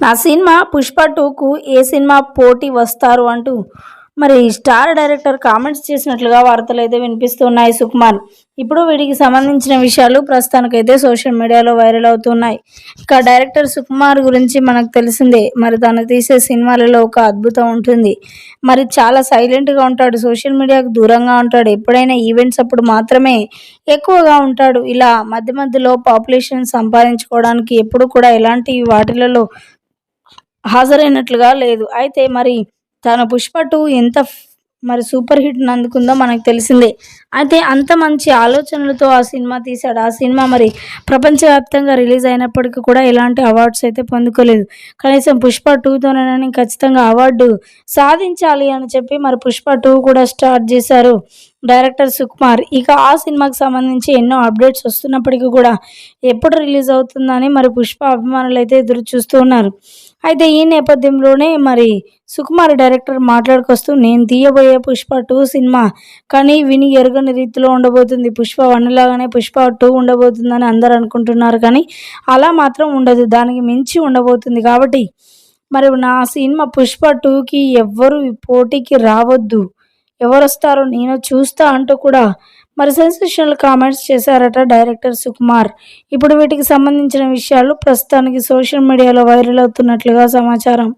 నా సినిమా పుష్ప టూకు ఏ సినిమా పోటీ వస్తారు అంటూ మరి స్టార్ డైరెక్టర్ కామెంట్స్ చేసినట్లుగా వార్తలు అయితే వినిపిస్తున్నాయి సుకుమార్. ఇప్పుడు వీటికి సంబంధించిన విషయాలు ప్రస్తుతానికైతే సోషల్ మీడియాలో వైరల్ అవుతున్నాయి. ఇక డైరెక్టర్ సుకుమార్ గురించి మనకు తెలిసిందే మరి తను తీసే సినిమాలలో ఒక అద్భుతం ఉంటుంది. మరి చాలా సైలెంట్గా ఉంటాడు సోషల్ మీడియాకు దూరంగా ఉంటాడు ఎప్పుడైనా ఈవెంట్స్ అప్పుడు మాత్రమే ఎక్కువగా ఉంటాడు. ఇలా మధ్య మధ్యలో పాపులేషన్ సంపాదించుకోవడానికి ఎప్పుడు కూడా ఎలాంటి వాటిలలో హాజరైనట్లుగా లేదు. అయితే మరి తన పుష్ప టూ ఎంత మరి సూపర్ హిట్ అందుకుందో మనకు తెలిసిందే. అయితే అంత మంచి ఆలోచనలతో ఆ సినిమా తీశాడు. ఆ సినిమా మరి ప్రపంచవ్యాప్తంగా రిలీజ్ అయినప్పటికీ కూడా ఎలాంటి అవార్డ్స్ అయితే పొందుకోలేదు. కనీసం పుష్ప టూతోనైనా ఖచ్చితంగా అవార్డు సాధించాలి అని చెప్పి మరి పుష్ప టూ కూడా స్టార్ట్ చేశారు డైరెక్టర్ సుకుమార్. ఇక ఆ సినిమాకి సంబంధించి ఎన్నో అప్డేట్స్ వస్తున్నప్పటికీ కూడా ఎప్పుడు రిలీజ్ అవుతుందని మరి పుష్ప అభిమానులు అయితే ఎదురు చూస్తూ ఉన్నారు. అయితే ఈ నేపథ్యంలోనే మరి సుకుమార్ డైరెక్టర్ మాట్లాడుకొస్తూ నేను తీయబోయే పుష్ప టూ సినిమా కానీ విని ఎరగని రీతిలో ఉండబోతుంది. పుష్ప వన్ లాగానే పుష్ప టూ ఉండబోతుందని అందరు అనుకుంటున్నారు. కానీ అలా మాత్రం ఉండదు. దానికి మించి ఉండబోతుంది కాబట్టి మరి నా సినిమా పుష్ప టూకి ఎవ్వరు పోటీకి రావద్దు. ఎవరు వస్తారో నేను చూస్తా అంటూ కూడా మరి సెన్సేషనల్ కామెంట్స్ చేశారట డైరెక్టర్ సుకుమార్. ఇప్పుడు వీటికి సంబంధించిన విషయాలు ప్రస్తుతానికి సోషల్ మీడియాలో వైరల్ అవుతున్నట్లుగా సమాచారం.